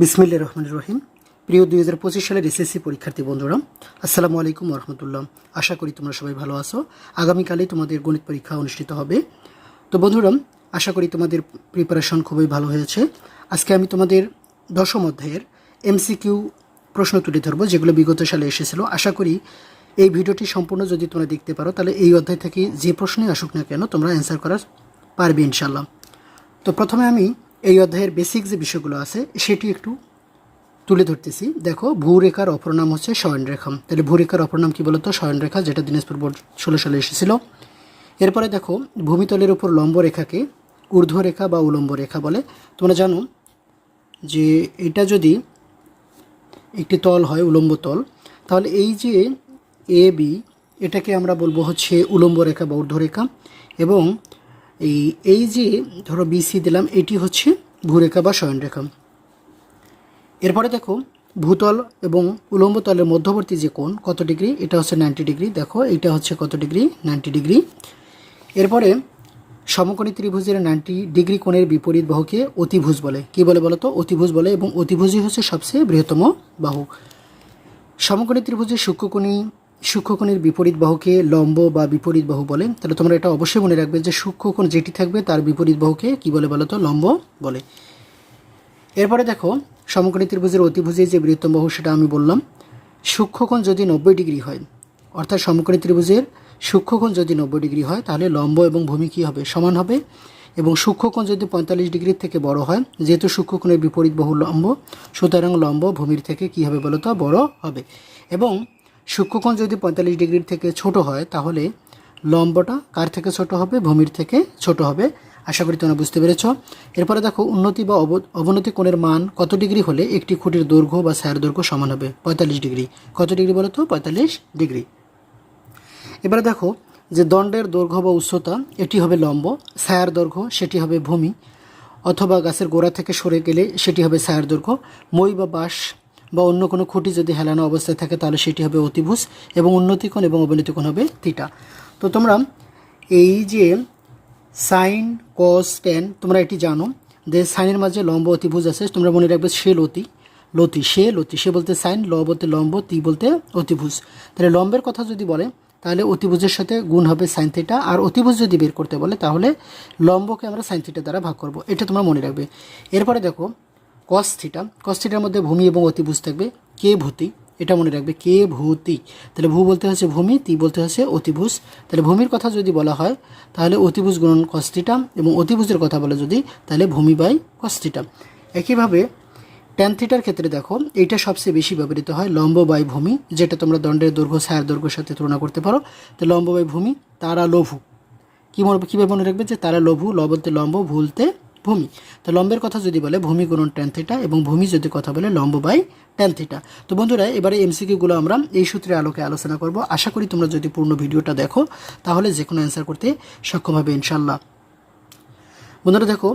বিসমিল্লা রহমান রহিম। প্রিয় দুই হাজার পঁচিশ সালের এসএসসি পরীক্ষার্থী বন্ধুরা, আসসালামু আলাইকুম রহমতুল্লাহ। আশা করি তোমরা সবাই ভালো আছো। আগামীকালে তোমাদের গণিত পরীক্ষা অনুষ্ঠিত হবে। তো বন্ধুরা, আশা করি তোমাদের প্রিপারেশন খুবই ভালো হয়েছে। আজকে আমি তোমাদের দশম অধ্যায়ের এমসিকিউ প্রশ্ন তুলে ধরবো, যেগুলো বিগত সালে এসেছিল। আশা করি এই ভিডিওটি সম্পূর্ণ যদি তোমরা দেখতে পারো, তাহলে এই অধ্যায় থেকে যে প্রশ্নই আসুক না কেন, তোমরা অ্যান্সার করার পারবে ইনশাল্লাহ তো প্রথমে আমি এই অধ্যায়ের বেসিক যে বিষয়গুলো আছে, সেটি একটু তুলে ধরতেছি। দেখো, ভূরেখার অপর নাম হচ্ছে শয়নরেখা তাহলে ভূরেখার অপর নাম কী বলতো? শয়নরেখা যেটা দিনাজপুর বোর্ড ষোলো সালে এসেছিল। এরপরে দেখো, ভূমিতলের উপর লম্ব রেখাকে ঊর্ধ্ব রেখা বা উলম্ব রেখা বলে। তোমরা জানো যে এটা যদি একটি তল হয়, উলম্ব তল, তাহলে এই যে এ, বি, এটাকে আমরা বলব হচ্ছে উলম্ব রেখা বা ঊর্ধ্বরেখা। এবং এই এই যে ধরো বিসি দিলাম, এটি হচ্ছে ভূরেখা বা শয়নরেখা এরপরে দেখো, ভূতল এবং উলম্ব তলের মধ্যবর্তী যে কোণ, কত ডিগ্রি? এটা হচ্ছে নাইনটি ডিগ্রি। দেখো, এটা হচ্ছে কত ডিগ্রি? Ninety degree. এরপরে সমকোণী ত্রিভুজের নাইনটি ডিগ্রি কোণের বিপরীত বাহুকে অতিভুজ বলে। কি বলে বলো তো অতিভুজ বলে, এবং অতিভুজই হচ্ছে সবচেয়ে বৃহত্তম বাহু। সমকোণী ত্রিভুজের সূক্ষ্মকোণী সূক্ষ্মকোণের বিপরীত বাহুকে লম্ব বা বিপরীত বাহু বলে, তাহলে তোমরা এটা অবশ্যই মনে রাখবে যে সূক্ষ্মকোণ যেটি থাকবে তার বিপরীত বাহুকে কি বলে বলো তো লম্ব বলে। এরপরে দেখো, সমকোণী ত্রিভুজের অতিভুজের যে বৃহত্তম বাহু সেটা আমি বললাম, সূক্ষ্মকোণ যদি নব্বই ডিগ্রি হয়, অর্থাৎ সমকোণী ত্রিভুজের সূক্ষ্মকোণ যদি নব্বই ডিগ্রি হয়, তাহলে লম্ব এবং ভূমি কী হবে? সমান হবে। এবং সূক্ষ্মকোণ যদি পঁয়তাল্লিশ ডিগ্রির থেকে বড় হয়, যেহেতু সূক্ষ্মকোণের বিপরীত বহু লম্ব, সুতরাং লম্ব ভূমির থেকে কী হবে বলো তো বড় হবে। এবং সূক্ষ্মকোণ যদি পঁয়তাল্লিশ ডিগ্রির থেকে ছোট হয়, তাহলে লম্বটা কার থেকে ছোট হবে? ভূমির থেকে ছোট হবে। আশা করি তোমরা বুঝতে পেরেছ। এরপরে দেখো, উন্নতি বা অব- অবনতি কোণের মান কত ডিগ্রি হলে একটি খুঁটির দৈর্ঘ্য বা ছায়ার দৈর্ঘ্য সমান হবে? পঁয়তাল্লিশ ডিগ্রি। কত ডিগ্রি বলো তো? পঁয়তাল্লিশ ডিগ্রি। এবারে দেখো যে দণ্ডের দৈর্ঘ্য বা উচ্চতা, এটি হবে লম্ব, ছায়ার দৈর্ঘ্য, সেটি হবে ভূমি, অথবা গাছের গোড়া থেকে সরে গেলে সেটি হবে ছায়ার দৈর্ঘ্য। মই বা বাঁশ বা অন্য কোনো খুঁটি যদি হেলানো অবস্থায় থাকে, তাহলে সেটি হবে অতিভুজ এবং উন্নতিকোণ এবং অবনতিকোণ হবে থিটা। তো তোমরা এই যে সাইন কস টেন তোমরা এটি জানো। যে সাইনের মাঝে লম্ব অতিভুজ আছে, তোমরা মনে রাখবে সে লতি লতি, সে লতি, সে বলতে সাইন, ল বলতে লম্ব, তি বলতে অতিভুজ। তাহলে লম্বের কথা যদি বলে, তাহলে অতিভুজের সাথে গুণ হবে সাইন থিটা আর অতিভুজ যদি বের করতে বলে, তাহলে লম্বকে আমরা সাইন থিটা দ্বারা ভাগ করব। এটা তোমরা মনে রাখবে। এরপরে দেখো কস থিটা কস থিটার মধ্যে ভূমি এবং অতিভুজ থাকবে কে ভূতি, এটা মনে রাখবে কে ভূতি। তাহলে ভূ বলতে হচ্ছে ভূমি, তি বলতে হচ্ছে অতিভুজ। তাহলে ভূমির কথা যদি বলা হয়, তাহলে অতিভুজ গুণন কস্তিটা এবং অতিভুজের কথা বলে যদি, তাহলে ভূমি বাই কস্তিটা একইভাবে ট্যান থিটার ক্ষেত্রে দেখো, এইটা সবচেয়ে বেশি ব্যবহৃত হয় লম্ব বাই ভূমি, যেটা তোমরা দণ্ডের দৈর্ঘ্য, ছায়ার দৈর্ঘ্যের সাথে তুলনা করতে পারো। তো লম্ব বাই ভূমি তারা লঘু কী মনে, কীভাবে মনে রাখবে যে তারা লঘু ল বলতে লম্ব, ভুলতে ভূমি। তো লম্বের কথা যদি বলে, ভূমি গুণন ট্যান থিটা এবং ভূমি যদি কথা বলে লম্ব বাই ট্যান থিটা তো বন্ধুরা, এবারে এমসিকিউগুলো আমরা এই সূত্রে আলোকে আলোচনা করব। আশা করি তোমরা যদি পূর্ণ ভিডিওটা দেখো, তাহলে যে কোনো অ্যান্সার করতে সক্ষম হবে ইনশাল্লাহ বন্ধুরা দেখো,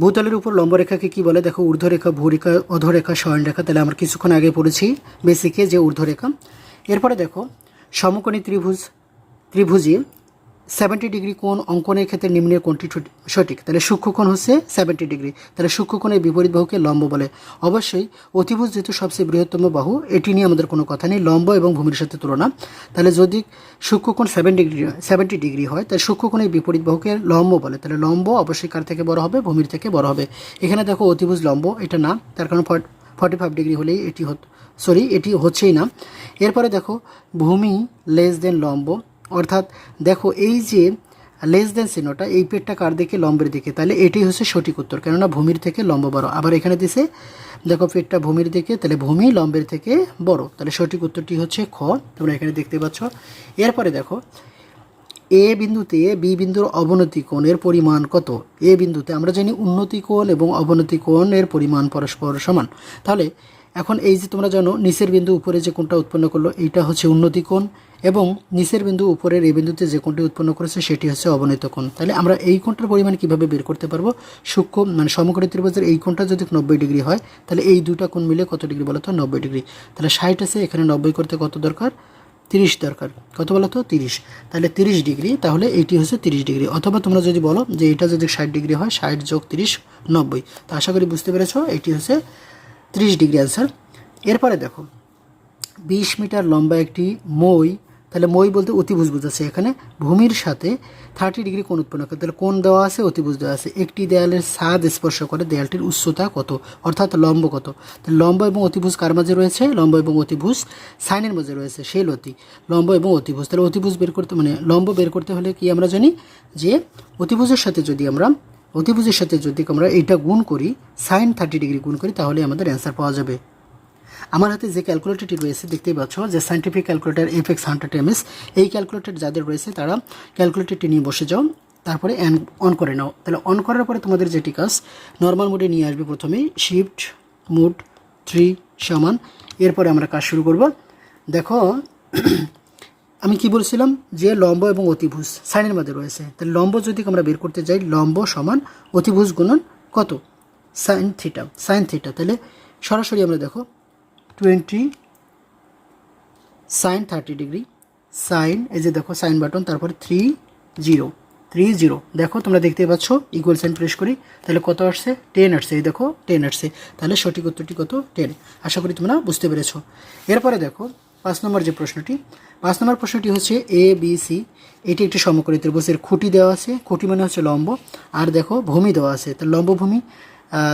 ভূতলের উপর লম্বরেখাকে কি বলে? দেখো, ঊর্ধ্বরেখা, ভূরেখা, অধরেখা শয়নরেখা তাহলে আমরা কিছুক্ষণ আগে পড়েছি বেসিকে যে ঊর্ধ্বরেখা। এরপরে দেখো, সমকোণী ত্রিভুজ ত্রিভুজে সেভেন্টি ডিগ্রি কোণ অঙ্কনের ক্ষেত্রে নিম্নের কোণটি সঠিক। তাহলে সূক্ষ্মকোণ হচ্ছে সেভেন্টি ডিগ্রি। তাহলে সূক্ষ্মকোণের বিপরীত বাহুকে লম্ব বলে। অবশ্যই অতিভুজ যেহেতু সবচেয়ে বৃহত্তম বাহু, এটি নিয়ে আমাদের কোনো কথা নেই। লম্ব এবং ভূমির সাথে তুলনা। তাহলে যদি সূক্ষ্মকোণ সেভেন ডিগ্রি সেভেন্টি ডিগ্রি হয়, তাহলে সূক্ষ্মকোণের বিপরীত বাহুকে লম্ব বলে। তাহলে লম্ব অবশ্যই কার থেকে বড় হবে? ভূমির থেকে বড় হবে। এখানে দেখো অতিভুজ লম্ব, এটা না। তার কারণ ফর্টি ফাইভ ডিগ্রি হলেই এটি হত সরি, এটি হচ্ছেই না। এরপরে দেখো, ভূমি লেস দেন লম্ব। অর্থাৎ দেখো এই যে লেস দেন চিহ্নটা, এই পেটটা কার দিকে? লম্বের দিকে। তাহলে এটাই হচ্ছে সঠিক উত্তর। কেননা ভূমির থেকে লম্ব বড়। আবার এখানে দিছে, দেখো পেটটা ভূমির দিকে, তাহলে ভূমি লম্বের থেকে বড়। তাহলে সঠিক উত্তরটি হচ্ছে খ। তোমরা এখানে দেখতে পাচ্ছ। এরপরে দেখো, এ বিন্দুতে বি বিন্দুর অবনতি কোণের পরিমাণ কত? এ বিন্দুতে আমরা জানি উন্নতি কোণ এবং অবনতি কোণের পরিমাণ পরস্পর সমান। তাহলে এখন এই যে তোমরা জানো, নিচের বিন্দু উপরে যে কোণটা উৎপন্ন করল, এইটা হচ্ছে উন্নতি কোণ। এবং নিচের বিন্দু উপরের এই বিন্দুতে যে কোণটি উৎপন্ন করেছে, সেটি হচ্ছে অবনীত কোণ। তাহলে আমরা এই কোণটার পরিমাণ কীভাবে বের করতে পারব? সূক্ষ্ম মানে সমকোণী ত্রিভুজের এই কোণটা যদি নব্বই ডিগ্রি হয়, তাহলে এই দুটা কোণ মিলে কত ডিগ্রি বলো তো নব্বই ডিগ্রি। তাহলে ষাট আছে, এখানে নব্বই করতে কত দরকার? তিরিশ দরকার। কত বলো তো তিরিশ। তাহলে তিরিশ ডিগ্রি, তাহলে এইটি হচ্ছে তিরিশ ডিগ্রি। অথবা তোমরা যদি বলো যে এটা যদি ষাট ডিগ্রি হয়, ষাট যোগ তিরিশ, নব্বই। তো আশা করি বুঝতে পেরেছ, এটি হচ্ছে তিরিশ ডিগ্রি অ্যান্সার এরপরে দেখো, বিশ মিটার লম্বা একটি মই তাহলে মই বলতে অতিভুজ বোঝাচ্ছে। এখানে ভূমির সাথে থার্টি ডিগ্রি কোণ উৎপন্ন করে। তাহলে কোণ দেওয়া আছে, অতিভুজ দেওয়া আছে। একটি দেয়ালের স্বাদ স্পর্শ করে দেয়ালটির উচ্চতা কত? অর্থাৎ লম্ব কত? তাহলে লম্ব এবং অতিভুজ কার মাঝে রয়েছে? লম্ব এবং অতিভুজ সাইনের মাঝে রয়েছে, সেই লতি। লম্ব এবং অতিভুজ। তাহলে অতিভুজ বের করতে মানে লম্ব বের করতে হলে কি আমরা জানি? যে অতিভুজের সাথে যদি আমরা, অতিভুজের সাথে যদি আমরা এইটা গুণ করি, সাইন থার্টি ডিগ্রি গুণ করি, তাহলে আমাদের অ্যান্সার পাওয়া যাবে। আমার হাতে যে ক্যালকুলেটরটি রয়েছে, দেখতেই পাচ্ছ যে scientific calculator F X hundred এই ক্যালকুলেটর যাদের রয়েছে তারা ক্যালকুলেটরটি নিয়ে বসে যাও, তারপরে অন করে নাও। তাহলে অন করার পরে তোমাদের যেটি কাজ নর্মাল মোডে নিয়ে আসবে প্রথমেই শিফট মুড থ্রি সমান, এরপরে আমরা কাজ শুরু করব। দেখো, আমি কি বলছিলাম? যে লম্ব এবং অতিভুজ সাইনের মধ্যে রয়েছে। তাহলে লম্ব যদি আমরা বের করতে যাই, লম্ব সমান অতিভুজ গুণন কত? সাইন থিটা সাইন থিটা তাহলে সরাসরি আমরা দেখো twenty sine thirty degree sine এই যে দেখো সাইন বাটন তারপরে থ্রি জিরো থ্রি জিরো দেখো তোমরা দেখতে পাচ্ছ ইকুয়াল সাইন প্রেস করি তাহলে কত আসছে? টেন আসছে এই দেখো টেন আসছে। তাহলে সঠিক উত্তরটি কত? টেন আশা করি তোমরা বুঝতে পেরেছ। এরপরে দেখো পাঁচ নম্বর যে প্রশ্নটি পাঁচ নম্বর প্রশ্নটি হচ্ছে এ বি সি এটি একটি সমকোণী ত্রিভুজের খুঁটি দেওয়া আছে। খুঁটি মানে হচ্ছে লম্ব। আর দেখো ভূমি দেওয়া আছে। তার লম্ব ভূমি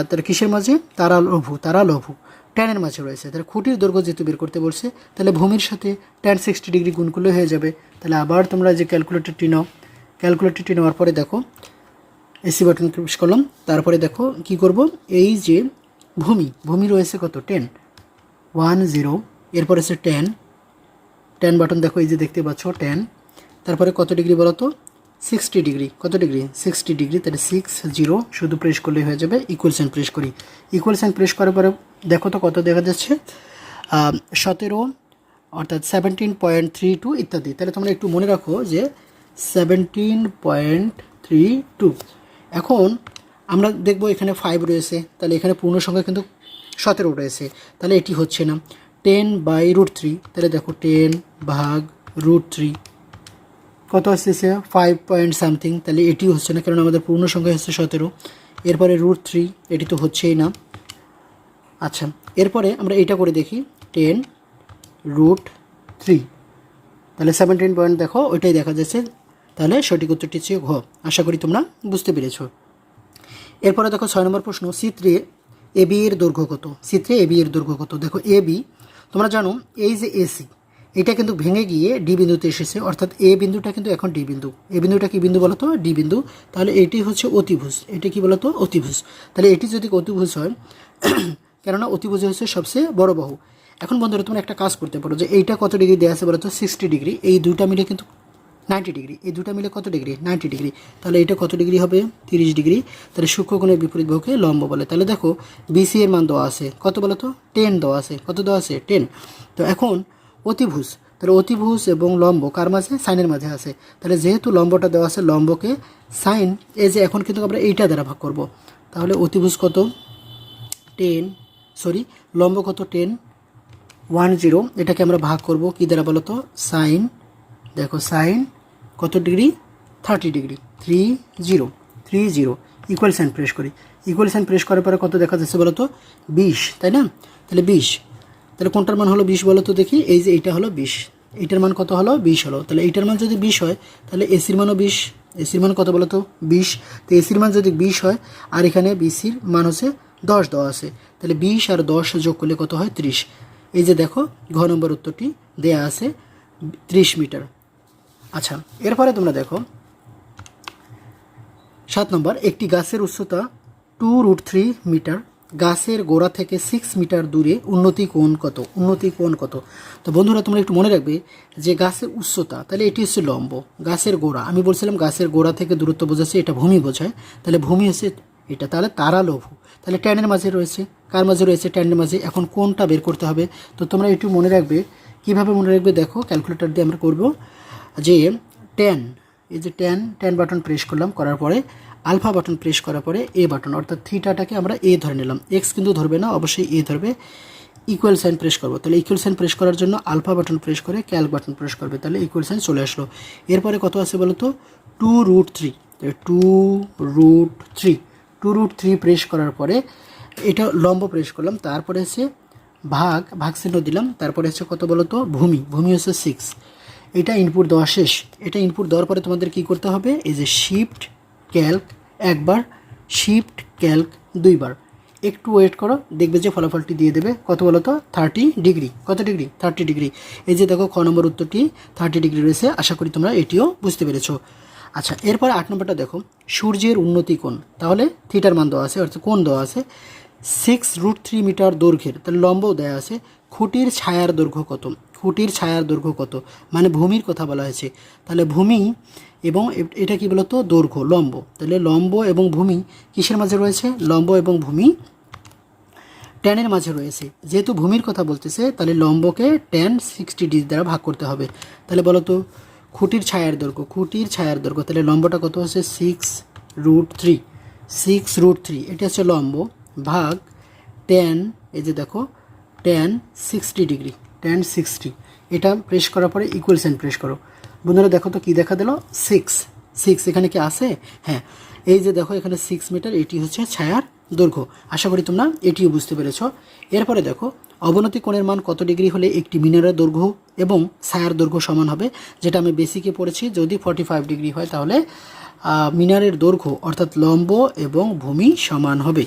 তার কিসের মাঝে? তারা লঘু তারা লঘু ট্যানের মাঝে রয়েছে। তাহলে খুঁটির দৈর্ঘ্য যেহেতু বের করতে বলছে, তাহলে ভূমির সাথে ট্যান সিক্সটি ডিগ্রি গুণ করলে হয়ে যাবে। তাহলে আবার তোমরা যে ক্যালকুলেটরটি নাও ক্যালকুলেটরটি নেওয়ার পরে দেখো এসি বাটন প্রেস করলাম, তারপরে দেখো কি করব? এই যে ভূমি ভূমি রয়েছে কত? টেন ওয়ান জিরো এরপরে আছে টেন টেন বাটন দেখো, এই যে দেখতে পাচ্ছ টেন তারপরে কত ডিগ্রি বলো তো? Sixty degree. কত ডিগ্রি? সিক্সটি ডিগ্রি, তাহলে সিক্স, জিরো, শুধু প্রেস করলেই হয়ে যাবে ইকুয়াল সাইন প্রেস করি। ইকুয়াল সাইন প্রেস করার পরে, দেখো তো কত দেখা যাচ্ছে? সতেরো, অর্থাৎ সেভেন্টিন পয়েন্ট থ্রি টু ইত্যাদি। তাহলে তোমরা একটু মনে রাখো যে সেভেন্টিন পয়েন্ট থ্রি টু এখন আমরা দেখব এখানে ফাইভ রয়েছে, তাহলে এখানে পূর্ণ সংখ্যা কিন্তু সতেরো রয়েছে। তাহলে এটি হচ্ছে না টেন বাই রুট থ্রি তাহলে দেখো টেন ভাগ রুট থ্রি কত আসতেছে ফাইভ পয়েন্ট সামথিং তাহলে এটিও হচ্ছে না কারণ আমাদের পূর্ণ সংখ্যা হচ্ছে সতেরো। এরপরে রুট থ্রি এটি তো হচ্ছেই না। আচ্ছা এরপরে আমরা এটা করে দেখি টেন রুট থ্রি তাহলে সেভেন্টিন পয়েন্ট দেখো, ওইটাই দেখা যাচ্ছে। তাহলে সঠিক উত্তরটি হচ্ছে ঘ। আশা করি তোমরা বুঝতে পেরেছ। এরপরে দেখো ছয় নম্বর প্রশ্ন চিত্রে এ বি এর দৈর্ঘ্য কত? চিত্রে এ বি এর দৈর্ঘ্য কত? দেখো এ বি তোমরা জানো, এই যে এসি এটা কিন্তু ভেঙে গিয়ে ডি বিন্দুতে এসেছে, অর্থাৎ এ বিন্দুটা কিন্তু এখন ডি বিন্দু। এ বিন্দুটা কি বিন্দু বলো তো ডি বিন্দু। তাহলে এটি হচ্ছে অতিভুজ। এটি কি বলতো? অতিভুজ। তাহলে এটি যদি অতিভুজ হয়, কেননা অতিভুজ হচ্ছে সবচেয়ে বড় বাহু। এখন বন্ধুরা, তোমরা একটা কাজ করতে পারো যে এইটা কত ডিগ্রি দেওয়া আছে বলো তো সিক্সটি ডিগ্রি। এই দুইটা মিলে কিন্তু নাইনটি ডিগ্রি। এই দুটো মিলে কত ডিগ্রি? Ninety degree. তাহলে এটা কত ডিগ্রি হবে? তিরিশ ডিগ্রি। তাহলে সূক্ষ্মকোণের বিপরীত বাহুকে লম্ব বলে। তাহলে দেখো বিসি এর মান দেওয়া আছে। কত বলো তো টেন দেওয়া আছে। কত দেওয়া আছে? টেন। তো এখন অতিভুজ। তাহলে অতিভুজ এবং লম্ব কার মাঝে? সাইনের মাঝে আছে। তাহলে যেহেতু লম্বটা দেওয়া আছে লম্বকে, সাইন, এই যে এখন কিন্তু আমরা এইটা দ্বারা ভাগ করব। তাহলে অতিভুজ কত? টেন, সরি, লম্ব কত? Ten, one zero. এটাকে আমরা ভাগ করব কী দ্বারা বলো তো সাইন, দেখো সাইন কত degree? Thirty degree. Three zero three zero. Equal sign press করি। ইকুয়াল সাইন প্রেস করার পরে কত দেখা যাচ্ছে বলো তো বিশ, তাই না? তাহলে বিশ। তাহলে কোনটার মান হলো বিশ বলো তো দেখি, এই যে এইটা হলো বিশ। এইটার মান কত হলো? বিশ হলো। তাহলে এইটার মান যদি বিশ হয়, তাহলে এসির মানও বিশ। এসির মান কত বলো তো? বিশ। তো এসির মান যদি বিশ হয়, আর এখানে বিসির মান হচ্ছে দশ দেওয়া আছে। তাহলে বিশ আর দশ যোগ করলে কত হয়? ত্রিশ। এই যে দেখো, ঘ নম্বর উত্তরটি দেয়া আছে ত্রিশ মিটার। আচ্ছা এরপরে তোমরা দেখো, সাত নম্বর, একটি গাছের উচ্চতা টু রুট থ্রি মিটার গাছের গোড়া থেকে সিক্স মিটার দূরে উন্নতি কোণ কত? উন্নতি কোণ কত? তো বন্ধুরা, তোমরা একটু মনে রাখবে যে গাছের উচ্চতা, তাহলে এটি হচ্ছে লম্ব, গাছের গোড়া। আমি বলছিলাম গাছের গোড়া থেকে দূরত্ব বোঝাচ্ছে, এটা ভূমি বোঝায়। তাহলে ভূমি হচ্ছে এটা, তাহলে তারা লঘু তাহলে ট্যানের মাঝে রয়েছে, কার মাঝে রয়েছে? ট্যানের মাঝে। এখন কোনটা বের করতে হবে। তো তোমরা একটু মনে রাখবে, কীভাবে মনে রাখবে? দেখো ক্যালকুলেটর দিয়ে আমরা করব যে টেন এই যে টেন টেন বাটন প্রেস করলাম, করার পরে আলফা বাটন প্রেস করার পরে এ বাটন, অর্থাৎ থিটাটাকে আমরা এ ধরে নিলাম। এক্স কিন্তু ধরবে না, অবশ্যই এ ধরবে। ইকুয়াল সাইন প্রেস করব। তাহলে ইকুয়াল সাইন প্রেস করার জন্য আলফা বাটন প্রেস করে ক্যালক বাটন প্রেস করবে। তাহলে ইকুয়াল সাইন চলে আসলো। এরপরে কত আছে বলো তো two root three two root three two root three press করার পরে এটা লম্ব প্রেস করলাম। তারপরে হচ্ছে ভাগ ভাগ চিহ্ন দিলাম। তারপরে হচ্ছে কত বলো তো ভূমি। ভূমি হচ্ছে সিক্স এটা ইনপুট দেওয়া শেষ। এটা ইনপুট দেওয়ার পরে তোমাদের কি করতে হবে? এই যে শিফট ক্যালক একবার, শিফট ক্যালক দুইবার। একটু ওয়েট করো, দেখবে যে ফলাফলটি দিয়ে দেবে। কত বলো তো থার্টি ডিগ্রি। কত ডিগ্রি? Thirty degree. এই যে দেখো, খ নম্বর উত্তরটি থার্টি ডিগ্রি রয়েছে। আশা করি তোমরা এটিও বুঝতে পেরেছ। আচ্ছা এরপর আট নম্বরটা দেখো। সূর্যের উন্নতি কোণ। তাহলে থিটার মান দেওয়া আছে, অর্থাৎ কোণ দেওয়া আছে সিক্স রুট থ্রি মিটার দৈর্ঘ্যের। তাহলে লম্বও দেওয়া আছে, খুঁটির ছায়ার দৈর্ঘ্য কত? খুঁটির ছায়ার দৈর্ঘ্য কত? মানে ভূমির কথা বলা হয়েছে। তাহলে ভূমি এবং এটা কি বলতো? দৈর্ঘ্য, লম্ব। তাহলে লম্ব এবং ভূমি কিসের মাঝে রয়েছে? লম্ব এবং ভূমি ট্যানের মাঝে রয়েছে। যেহেতু ভূমির কথা বলতেছে, তাহলে লম্বকে ট্যান সিক্সটি ডিগ্রি দ্বারা ভাগ করতে হবে। তাহলে বলো তো খুঁটির ছায়ার দৈর্ঘ্য, খুঁটির ছায়ার দৈর্ঘ্য, তাহলে লম্বটা কত হচ্ছে? Six root three six root three এটা হচ্ছে লম্ব ভাগ ট্যান, এই যে দেখো, tan sixty degree tan sixty এটা প্রেস করার পরে ইকুয়াল সাইন প্রেস করো। বন্ধুরা দেখো তো কী দেখা দিল? সিক্স সিক্স এখানে কি আছে? হ্যাঁ। এই যে দেখো এখানে সিক্স মিটার এটি হচ্ছে ছায়ার দৈর্ঘ্য। আশা করি তোমরা এটিও বুঝতে পেরেছ। এরপরে দেখো, অবনতি কোণের মান কত ডিগ্রি হলে একটি মিনারের দৈর্ঘ্য এবং ছায়ার দৈর্ঘ্য সমান হবে? যেটা আমি বেসিকে পড়েছি, যদি ফর্টি ফাইভ ডিগ্রি হয় তাহলে মিনারের দৈর্ঘ্য অর্থাৎ লম্ব এবং ভূমি সমান হবে।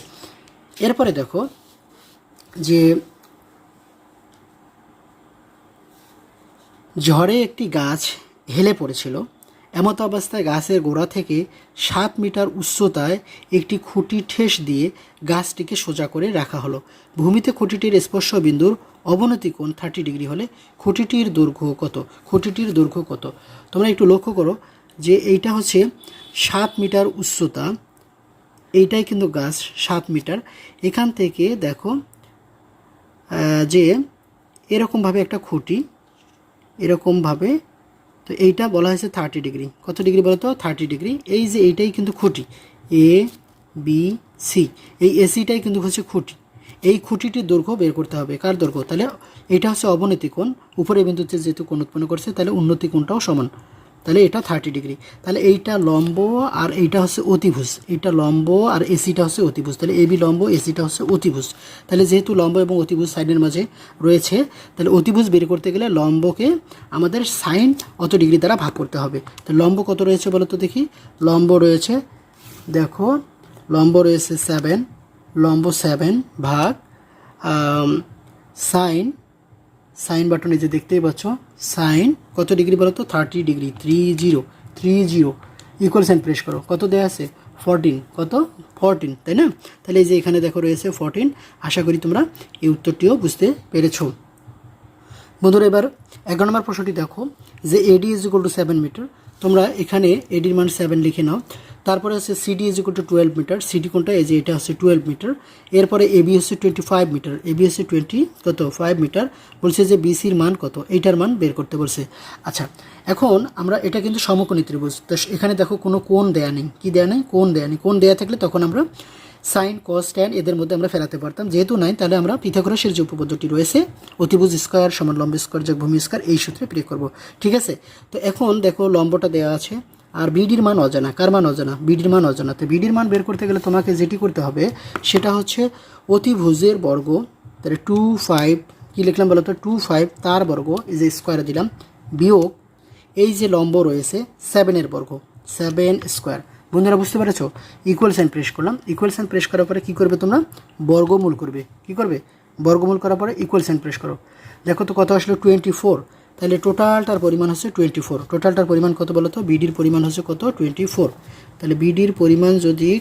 এরপরে দেখো যে, ঝড়ে একটি গাছ হেলে পড়েছিল। এমত অবস্থায় গাছের গোড়া থেকে সাত মিটার উচ্চতায় একটি খুঁটি ঠেস দিয়ে গাছটিকে সোজা করে রাখা হলো। ভূমিতে খুঁটিটির স্পর্শ বিন্দুর অবনতি কোণ থার্টি ডিগ্রি হলে খুঁটিটির দৈর্ঘ্য কত? খুঁটিটির দৈর্ঘ্য কত? তোমরা একটু লক্ষ্য করো যে এইটা হচ্ছে সাত মিটার উচ্চতা। এইটাই কিন্তু গাছ সাত মিটার। এখান থেকে দেখো যে এরকমভাবে একটা খুঁটি, এরকমভাবে তো এইটা বলা হয়েছে থার্টি ডিগ্রি কত ডিগ্রি বলতো? থার্টি ডিগ্রি এই যে এইটাই কিন্তু খুঁটি। এ বি সি এই এসিটাই কিন্তু হচ্ছে খুঁটি। এই খুঁটিটির দৈর্ঘ্য বের করতে হবে। কার দৈর্ঘ্য? তাহলে এটা হচ্ছে অবনতি কোণ। উপরে বিন্দুতে যেহেতু কোণ উৎপন্ন করছে, তাহলে উন্নতি কোণটাও সমান। তাহলে এটা থার্টি ডিগ্রি তাহলে এইটা লম্ব আর এইটা হচ্ছে অতিভুজ। এইটা লম্ব আর এসিটা হচ্ছে অতিভুজ। তাহলে এবি লম্ব এসিটা হচ্ছে অতিভুজ। তাহলে যেহেতু লম্ব এবং অতিভুজ সাইডের মাঝে রয়েছে, তাহলে অতিভুজ বের করতে গেলে লম্বকে আমাদের সাইন অত ডিগ্রি দ্বারা ভাগ করতে হবে। তো লম্ব কত রয়েছে বলো তো দেখি? লম্ব রয়েছে, দেখো, লম্ব রয়েছে সেভেন লম্ব সেভেন ভাগ সাইন সাইন বাটন যে দেখতেই পাচ্ছ সাইন কত ডিগ্রি বলো তো? Thirty degree three zero three zero equal sign press করো। কত দেয়া আছে? ফোরটিন কত? ফোরটিন তাই না? তাহলে এই যে এখানে দেখো রয়েছে ফোরটিন আশা করি তোমরা এই উত্তরটিও বুঝতে পেরেছ। বন্ধুরা, এবার এগারো নম্বর প্রশ্নটি দেখো, যে AD is equal to seven metre তোমরা এখানে এডির মান সেভেন লিখে নাও। তারপরে হচ্ছে CD is equal to twelve metre CD কোনটা? এই যে এটা হচ্ছে টুয়েলভ মিটার এরপরে এবি হচ্ছে টোয়েন্টি ফাইভ মিটার এবি হচ্ছে টোয়েন্টি কত? ফাইভ মিটার বলছে যে বিসির মান কত? এইটার মান বের করতে বলছে। আচ্ছা এখন আমরা এটা কিন্তু সমকোণী ত্রিভুজ। তো এখানে দেখো কোনো কোন দেয়া নেই। কী দেয়া নেই? কোন দেয়া নেই। কোন দেয়া থাকলে তখন আমরা সাইন কস ট্যান এদের মধ্যে আমরা ফেরাতে পারতাম। যেহেতু নাই তাহলে আমরা পিথাগোরাসের যে উপপদ্ধতি রয়েছে, অতিভুজ স্কোয়ার সমান লম্ব স্কোয়ার যোগ ভূমি স্কোয়ার এই সূত্রে প্রয়োগ করব। ঠিক আছে? তো এখন দেখো লম্বটা দেওয়া আছে, আর বিডির মান অজানা। কার মান অজানা? বিডির মান অজানা। তো বিডির মান বের করতে গেলে তোমাকে যেটি করতে হবে, সেটা হচ্ছে অতিভুজের বর্গ, তাহলে টু ফাইভ কী লিখলাম বলো তো? টু ফাইভ তার বর্গ, এই যে স্কোয়ারে দিলাম, বিয়োগ এই যে লম্ব রয়েছে সেভেনের বর্গ সেভেন স্কোয়ার বন্ধুরা, বুঝতে পেরেছ? ইকুয়াল সাইন প্রেস করলাম। ইকুয়াল সাইন প্রেস করার পরে কী করবে তোমরা? বর্গমূল করবে। কী করবে? বর্গমূল করার পরে ইকুয়াল সাইন প্রেস করো। দেখো তো কত আসলো? টোয়েন্টি ফোর তাহলে টোটালটার পরিমাণ হচ্ছে টোয়েন্টি ফোর টোটালটার পরিমাণ কত বলো তো? বিডির পরিমাণ হচ্ছে কত? টোয়েন্টি ফোর তাহলে বিডির পরিমাণ যদি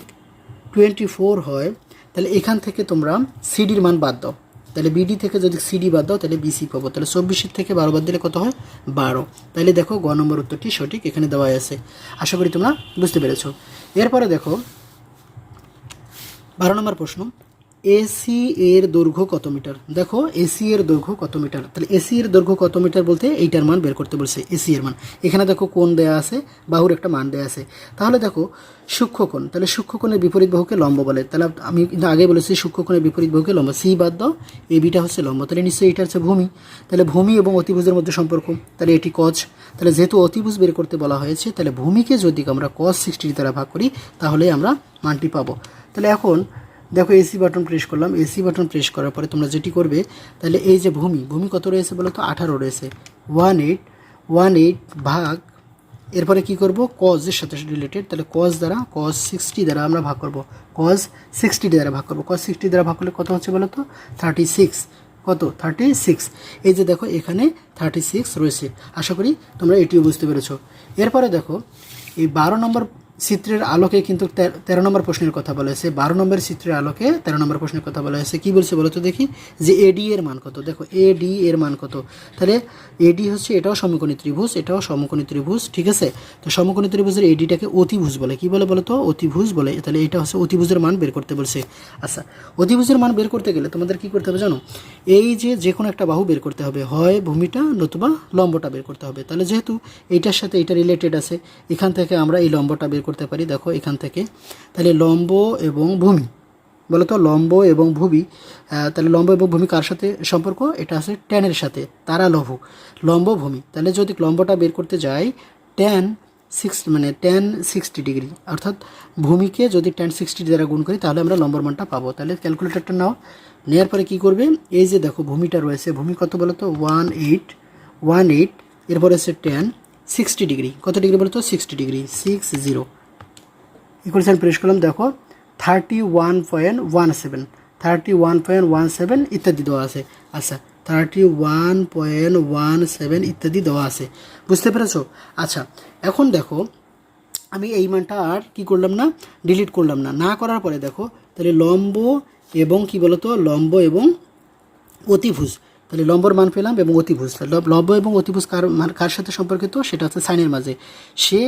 টোয়েন্টি ফোর হয়, তাহলে এখান থেকে তোমরা সিডির মান বাদ দাও। তাহলে বিডি থেকে যদি সিডি বাদ দাও, তাহলে বিসি পাবো। তাহলে চব্বিশের থেকে বারো বাদ দিলে কত হয়? বারো। তাহলে দেখো, গ নম্বর উত্তরটি সঠিক এখানে দেওয়া আছে। আশা করি তোমরা বুঝতে পেরেছ। এরপরে দেখো, বারো নম্বর প্রশ্ন। এসি এর দৈর্ঘ্য কত মিটার? দেখো এসি এর দৈর্ঘ্য কত মিটার? তাহলে এসি এর দৈর্ঘ্য কত মিটার বলতে এইটার মান বের করতে বলছে এসি এর মান। এখানে দেখো কোণ দেয়া আছে, বাহুর একটা মান দেয়া আছে। তাহলে দেখো সূক্ষ্মকোণ তাহলে সূক্ষ্মকোণের বিপরীত বাহুকে লম্ব বলে। তাহলে আমি আগে বলেছি সূক্ষ্মকোণের বিপরীত বাহুকে লম্ব। সি বাদ দাও এ বিটা হচ্ছে লম্ব। তাহলে নিশ্চয়ই এটা হচ্ছে ভূমি। তাহলে ভূমি এবং অতিভুজের মধ্যে সম্পর্ক। তাহলে এটি কচ তাহলে যেহেতু অতিভুজ বের করতে বলা হয়েছে, তাহলে ভূমিকে যদি আমরা কস সিক্সটি দ্বারা ভাগ করি, তাহলে আমরা মানটি পাবো। তাহলে এখন দেখো এসি বাটন প্রেস করলাম এসি বাটন প্রেস করার পরে তোমরা যেটি করবে, তাহলে এই যে ভূমি ভূমি কত রয়েছে বলো তো? আঠারো রয়েছে। ওয়ান এইট ওয়ান এইট ভাগ, এরপরে কি করব? কজের সাথে রিলেটেড তাহলে কজ দ্বারা কজ সিক্সটি দ্বারা আমরা ভাগ করব। কজ সিক্সটি দ্বারা ভাগ করব। কজ সিক্সটি দ্বারা ভাগ করলে কত হচ্ছে বলো তো? থার্টি সিক্স কত? থার্টি সিক্স এই যে দেখো, এখানে থার্টি সিক্স রয়েছে। আশা করি তোমরা এটিও বুঝতে পেরেছ। এরপরে দেখো, এই বারো নম্বর চিত্রের আলোকে কিন্তু তেরো নম্বর প্রশ্নের কথা বলা হয়েছে। বারো নম্বর চিত্রের আলোকে তেরো নম্বর প্রশ্নের কথা বলা হয়েছে। কী বলছে বলো তো দেখি? যে এডি এর মান কত? দেখো এডি এর মান কত? তাহলে এডি হচ্ছে এটাও সমকোণী ত্রিভুজ, এটাও সমকোণী ত্রিভুজ, ঠিক আছে? তো সমকোণী ত্রিভুজের এডিটাকে অতিভুজ বলে। কি বলে বলো তো? অতিভুজ বলে। তাহলে এটা হচ্ছে অতিভুজের মান বের করতে বলছে। আচ্ছা অতিভুজের মান বের করতে গেলে তোমাদের কি করতে হবে জানো? এই যে যে কোনো একটা বাহু বের করতে হবে। হয় ভূমিটা নতুবা লম্বটা বের করতে হবে। তাহলে যেহেতু এইটার সাথে এটা রিলেটেড আছে, এখান থেকে আমরা এই লম্বটা বের করতে পারি, দেখো এখান থেকে। তাহলে লম্ব এবং ভূমি বলো তো লম্ব এবং ভূমি তাহলে লম্ব এবং ভূমি কার সাথে সম্পর্ক? এটা আছে ট্যানের সাথে, তারা লঘু, লম্ব ভূমি। তাহলে যদি লম্বটা বের করতে যাই ট্যান সিক্স মানে ট্যান সিক্সটি ডিগ্রি অর্থাৎ ভূমিকে যদি ট্যান সিক্সটি দ্বারা গুণ করি, তাহলে আমরা লম্বর মানটা পাবো। তাহলে ক্যালকুলেটরটা নাও নেওয়ার পরে কী করবে? এই যে দেখো ভূমিটা রয়েছে, ভূমি কত বলো তো ওয়ান এইট ওয়ান এইট এরপরে আছে ট্যান সিক্সটি ডিগ্রি কত ডিগ্রি বলো তো sixty degree six zero equation press করলাম, দেখো thirty one point one seven thirty one point one seven ইত্যাদি দেওয়া আছে। আচ্ছা thirty one point one seven ইত্যাদি দেওয়া আছে। বুঝতে পেরেছ? আচ্ছা এখন দেখো, আমি এই মানটা আর কি করলাম না ডিলিট করলাম না। না করার পরে দেখো, তাহলে লম্ব এবং কি বলতো, লম্ব এবং অতিভুজ। তাহলে লম্বর মান পেলাম এবং অতিভুজ। লম্ব এবং অতিভুজ কার কার সাথে সম্পর্কিত? সেটা হচ্ছে সাইনের মাঝে। সে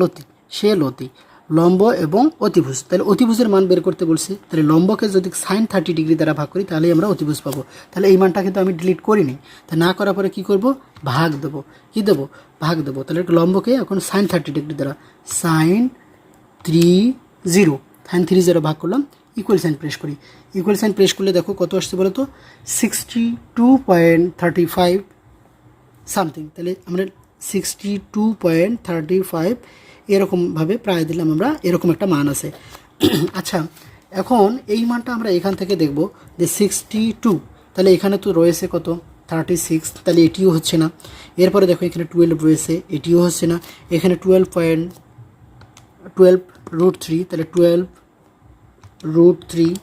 লতি সে লতি। লম্ব এবং অতিভুজ। তাহলে অতিভুজের মান বের করতে বলছি, তাহলে লম্বকে যদি সাইন থার্টি ডিগ্রি দ্বারা ভাগ করি তাহলে আমরা অতিভুজ পাবো। তাহলে এই মানটা কিন্তু আমি ডিলিট করিনি। তা না করার পরে কি করব? ভাগ দেবো। কি দেবো? ভাগ দেবো। তাহলে লম্বকে এখন সাইন থার্টি ডিগ্রি দ্বারা। Sine three zero sine three zero ভাগ করলাম ইকুয়াল সাইন প্রেস করি। ইকুয়াল সাইন প্রেস করলে দেখো কত আসছে বলো তো sixty two point thirty five something তাহলে আমরা sixty two point thirty five এরকমভাবে প্রায় দিলাম আমরা, এরকম একটা মান আছে। আচ্ছা এখন এই মানটা আমরা এখান থেকে দেখব যে সিক্সটি টু তাহলে এখানে তো রয়েছে কত? থার্টি সিক্স তাহলে এটিও হচ্ছে না। এরপরে দেখো এখানে টুয়েলভ রয়েছে, এটিও হচ্ছে না। এখানে twelve point twelve root three তাহলে twelve root three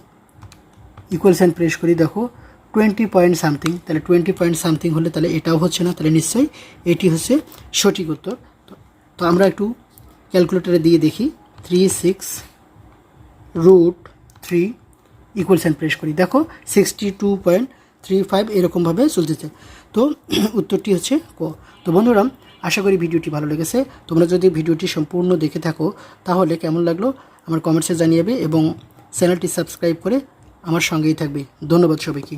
equal sign press করি, দেখো টোয়েন্টি পয়েন্ট সামথিং তাহলে টোয়েন্টি পয়েন্ট সামথিং হলে তাহলে এটাও হচ্ছে না, তাহলে নিশ্চয়ই এটি হচ্ছে সঠিক উত্তর। তো- তো আমরা একটু ক্যালকুলেটরে দিয়ে দেখি। Three six root three equal sign press করি। দেখো sixty two point three five এরকমভাবে চলতেছে। তো, উত্তরটি হচ্ছে ক। তো বন্ধুরা, আশা করি ভিডিওটি ভালো লেগেছে। তোমরা যদি ভিডিওটি সম্পূর্ণ দেখে থাকো, তাহলে কেমন লাগল আমার কমেন্টসে জানিয়ে এবং চ্যানেলটি সাবস্ক্রাইব করে আমার সঙ্গেই থাকবে। ধন্যবাদ সবাইকে।